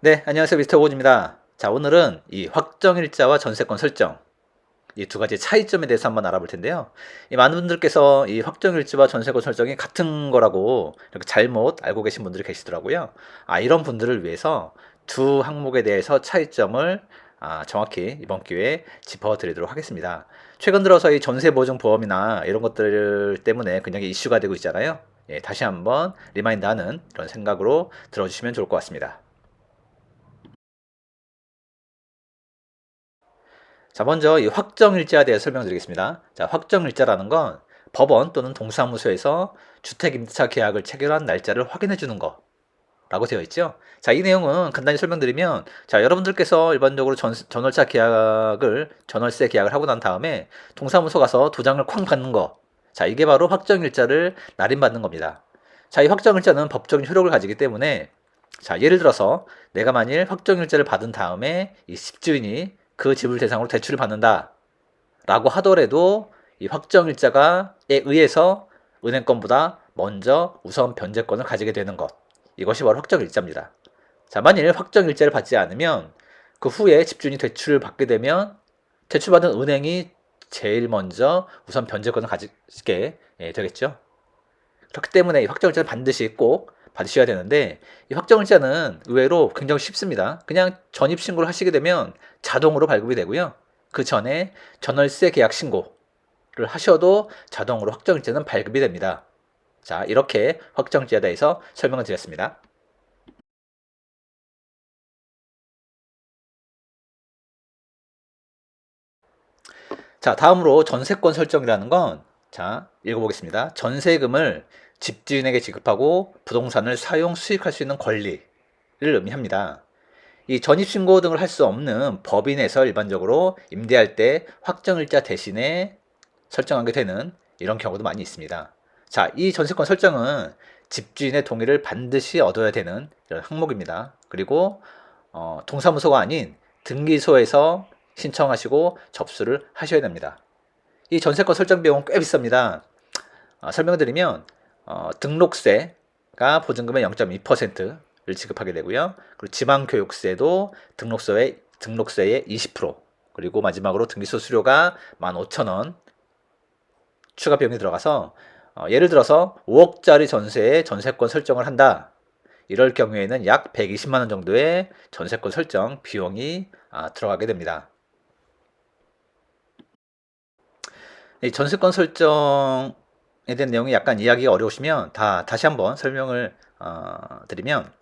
네, 안녕하세요. 미스터 오건입니다. 자, 오늘은 이 확정일자와 전세권 설정, 이 두 가지 차이점에 대해서 한번 알아볼 텐데요. 이 많은 분들께서 이 확정일자와 전세권 설정이 같은 거라고 이렇게 잘못 알고 계신 분들이 계시더라고요. 아, 이런 분들을 위해서 두 항목에 대해서 차이점을 아, 정확히 이번 기회에 짚어드리도록 하겠습니다. 최근 들어서 이 전세보증보험이나 이런 것들 때문에 굉장히 이슈가 되고 있잖아요. 예, 다시 한번 리마인드하는 그런 생각으로 들어주시면 좋을 것 같습니다. 자, 먼저 이 확정일자에 대해 설명드리겠습니다. 자, 확정일자라는 건 법원 또는 동사무소에서 주택임대차 계약을 체결한 날짜를 확인해 주는 거. 라고 되어 있죠. 자, 이 내용은 간단히 설명드리면, 자, 여러분들께서 일반적으로 전, 전월차 계약을, 전월세 계약을 하고 난 다음에 동사무소 가서 도장을 쾅 받는 거. 자, 이게 바로 확정일자를 날인받는 겁니다. 자, 이 확정일자는 법적인 효력을 가지기 때문에, 자, 예를 들어서 내가 만일 확정일자를 받은 다음에 이 집주인이 그 집을 대상으로 대출을 받는다. 라고 하더라도 이 확정일자가에 의해서 은행권보다 먼저 우선 변제권을 가지게 되는 것. 이것이 바로 확정일자입니다. 자, 만일 확정일자를 받지 않으면 그 후에 집주인이 대출을 받게 되면 대출받은 은행이 제일 먼저 우선 변제권을 가지게 예, 되겠죠. 그렇기 때문에 이 확정일자를 반드시 꼭 받으셔야 되는데 이 확정일자는 의외로 굉장히 쉽습니다. 그냥 전입 신고를 하시게 되면 자동으로 발급이 되고요. 그 전에 전월세 계약 신고를 하셔도 자동으로 확정일자는 발급이 됩니다. 자, 이렇게 확정일자에 대해서 설명을 드렸습니다. 자, 다음으로 전세권 설정이라는 건 자, 읽어보겠습니다. 전세금을 집주인에게 지급하고 부동산을 사용 수익할 수 있는 권리를 의미합니다. 이 전입신고 등을 할 수 없는 법인에서 일반적으로 임대할 때 확정일자 대신에 설정하게 되는 이런 경우도 많이 있습니다. 자, 이 전세권 설정은 집주인의 동의를 반드시 얻어야 되는 이런 항목입니다. 그리고 어, 동사무소가 아닌 등기소에서 신청하시고 접수를 하셔야 됩니다. 이 전세권 설정 비용은 꽤 비쌉니다. 어, 설명드리면 어, 등록세가 보증금의 0.2%를 지급하게 되고요. 그리고 지방교육세도 등록소의 등록세의 20% 그리고 마지막으로 등기소 수료가 15,000원 추가 비용이 들어가서 어, 예를 들어서 5억짜리 전세에 전세권 설정을 한다. 이럴 경우에는 약 120만 원 정도의 전세권 설정 비용이 아, 들어가게 됩니다. 이 전세권 설정에 대한 내용이 약간 이야기가 어려우시면 다 다시 한번 설명을 어, 드리면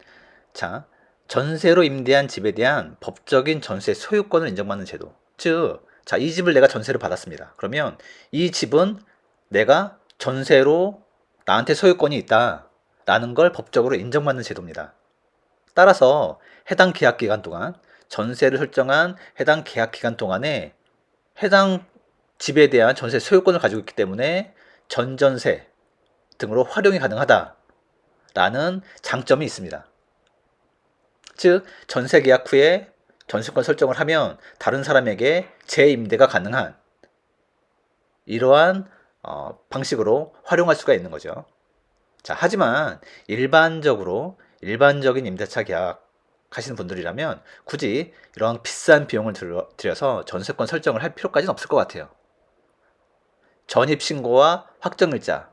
자 전세로 임대한 집에 대한 법적인 전세 소유권을 인정받는 제도. 즉 자 이 집을 내가 전세로 받았습니다. 그러면 이 집은 내가 전세로 나한테 소유권이 있다 라는 걸 법적으로 인정받는 제도입니다. 따라서 해당 계약 기간 동안 전세를 설정한 해당 계약 기간 동안에 해당 집에 대한 전세 소유권을 가지고 있기 때문에 전전세 등으로 활용이 가능하다라는 장점이 있습니다. 즉 전세 계약 후에 전세권 설정을 하면 다른 사람에게 재임대가 가능한 이러한 어, 방식으로 활용할 수가 있는 거죠. 자, 하지만 일반적으로 일반적인 임대차 계약 하시는 분들이라면 굳이 이런 비싼 비용을 들여서 전세권 설정을 할 필요까지는 없을 것 같아요. 전입 신고와 확정일자,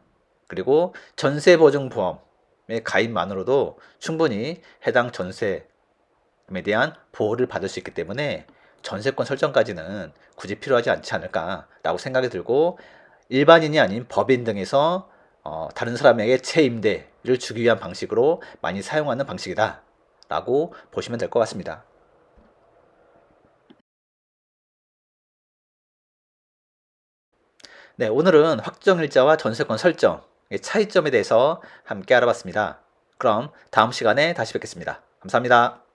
그리고 전세 보증 보험의 가입만으로도 충분히 해당 전세에 대한 보호를 받을 수 있기 때문에 전세권 설정까지는 굳이 필요하지 않지 않을까라고 생각이 들고 일반인이 아닌 법인 등에서 어, 다른 사람에게 채임대를 주기 위한 방식으로 많이 사용하는 방식이다 라고 보시면 될 것 같습니다. 네, 오늘은 확정일자와 전세권 설정의 차이점에 대해서 함께 알아봤습니다. 그럼 다음 시간에 다시 뵙겠습니다. 감사합니다.